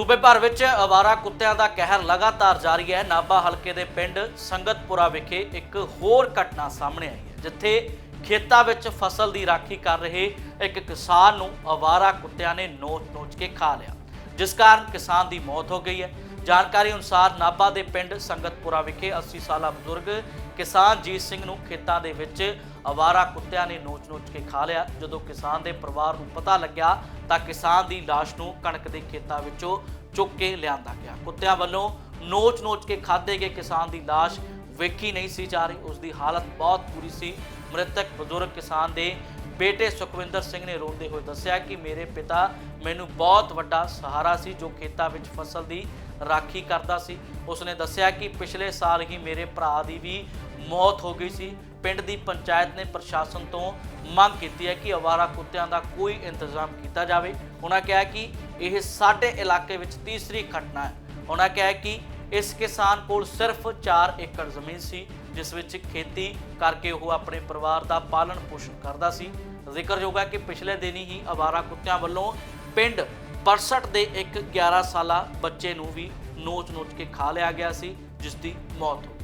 ਸੂਬੇ ਭਰ ਵਿੱਚ ਅਵਾਰਾ ਕੁੱਤਿਆਂ ਦਾ ਕਹਿਰ ਲਗਾਤਾਰ ਜਾਰੀ ਹੈ। ਨਾਭਾ ਹਲਕੇ ਦੇ ਪਿੰਡ ਸੰਗਤਪੁਰਾ ਵਿਖੇ ਇੱਕ ਹੋਰ ਘਟਨਾ ਸਾਹਮਣੇ ਆਈ ਹੈ, ਜਿੱਥੇ ਖੇਤਾਂ ਵਿੱਚ ਫਸਲ ਦੀ ਰਾਖੀ ਕਰ ਰਹੇ ਇੱਕ ਕਿਸਾਨ ਨੂੰ ਅਵਾਰਾ ਕੁੱਤਿਆਂ ਨੇ ਨੋਚ-ਨੋਚ ਕੇ ਖਾ ਲਿਆ, ਜਿਸ ਕਾਰਨ ਕਿਸਾਨ ਦੀ ਮੌਤ ਹੋ ਗਈ ਹੈ। ਜਾਣਕਾਰੀ ਅਨੁਸਾਰ ਨਾਭਾ ਦੇ ਪਿੰਡ ਸੰਗਤਪੁਰਾ ਵਿਖੇ 80 ਸਾਲਾ ਬਜ਼ੁਰਗ ਕਿਸਾਨ ਜੀਤ ਸਿੰਘ ਨੂੰ ਖੇਤਾਂ ਦੇ ਵਿੱਚ ਅਵਾਰਾ ਕੁੱਤਿਆਂ ਨੇ ਨੋਚ-ਨੋਚ ਕੇ ਖਾ ਲਿਆ। ਜਦੋਂ ਕਿਸਾਨ ਦੇ ਪਰਿਵਾਰ ਨੂੰ ਪਤਾ ਲੱਗਿਆ ਤਾਂ ਕਿਸਾਨ ਦੀ ਲਾਸ਼ ਨੂੰ ਕਣਕ ਦੇ ਖੇਤਾਂ ਵਿੱਚੋਂ ਚੁੱਕ ਕੇ ਲਿਆਂਦਾ ਗਿਆ। ਕੁੱਤਿਆਂ ਵੱਲੋਂ ਨੋਚ-ਨੋਚ ਕੇ ਖਾਦੇ ਗਏ ਕਿਸਾਨ ਦੀ ਲਾਸ਼ ਵੇਖੀ ਨਹੀਂ ਸੀ ਜਾ ਰਹੀ। ਉਸ ਦੀ ਹਾਲਤ ਬਹੁਤ ਬੁਰੀ ਸੀ। ਮ੍ਰਿਤਕ ਬਜ਼ੁਰਗ ਕਿਸਾਨ ਦੇ ਬੇਟੇ ਸੁਖਵਿੰਦਰ ਸਿੰਘ ਨੇ ਰੋਂਦੇ ਹੋਏ ਦੱਸਿਆ ਕਿ ਮੇਰੇ ਪਿਤਾ ਮੈਨੂੰ ਬਹੁਤ ਵੱਡਾ ਸਹਾਰਾ ਸੀ, ਜੋ ਖੇਤਾਂ ਵਿੱਚ ਫਸਲ ਦੀ ਰਾਖੀ ਕਰਦਾ ਸੀ। ਉਸਨੇ ਦੱਸਿਆ ਕਿ ਪਿਛਲੇ ਸਾਲ ਹੀ ਮੇਰੇ ਭਰਾ ਦੀ ਵੀ ਮੌਤ ਹੋ ਗਈ ਸੀ। ਪਿੰਡ ਦੀ ਪੰਚਾਇਤ ਨੇ ਪ੍ਰਸ਼ਾਸਨ ਤੋਂ ਮੰਗ ਕੀਤੀ ਹੈ ਕਿ ਅਵਾਰਾ ਕੁੱਤਿਆਂ ਦਾ ਕੋਈ ਇੰਤਜ਼ਾਮ ਕੀਤਾ ਜਾਵੇ। ਉਹਨਾਂ ਕਿਹਾ ਕਿ ਇਹ ਸਾਡੇ ਇਲਾਕੇ ਵਿੱਚ ਤੀਸਰੀ ਘਟਨਾ ਹੈ। ਉਹਨਾਂ ਕਿਹਾ ਕਿ ਇਸ ਕਿਸਾਨ ਕੋਲ ਸਿਰਫ 4 ਏਕੜ ਜ਼ਮੀਨ ਸੀ, ਜਿਸ ਵਿੱਚ ਖੇਤੀ ਕਰਕੇ ਉਹ ਆਪਣੇ ਪਰਿਵਾਰ ਦਾ ਪਾਲਣ ਪੋਸ਼ਣ ਕਰਦਾ ਸੀ। ਜ਼ਿਕਰਯੋਗ ਹੈ ਕਿ ਪਿਛਲੇ ਦਿਨ ਹੀ ਅਵਾਰਾ ਕੁੱਤਿਆਂ ਵੱਲੋਂ ਪਿੰਡ ਬਰਸਟ ਦੇ ਇੱਕ 11 ਸਾਲਾ ਬੱਚੇ ਨੂੰ ਵੀ ਨੋਚ-ਨੋਚ ਕੇ ਖਾ ਲਿਆ ਗਿਆ ਸੀ, ਜਿਸ ਦੀ ਮੌਤ ਹੋ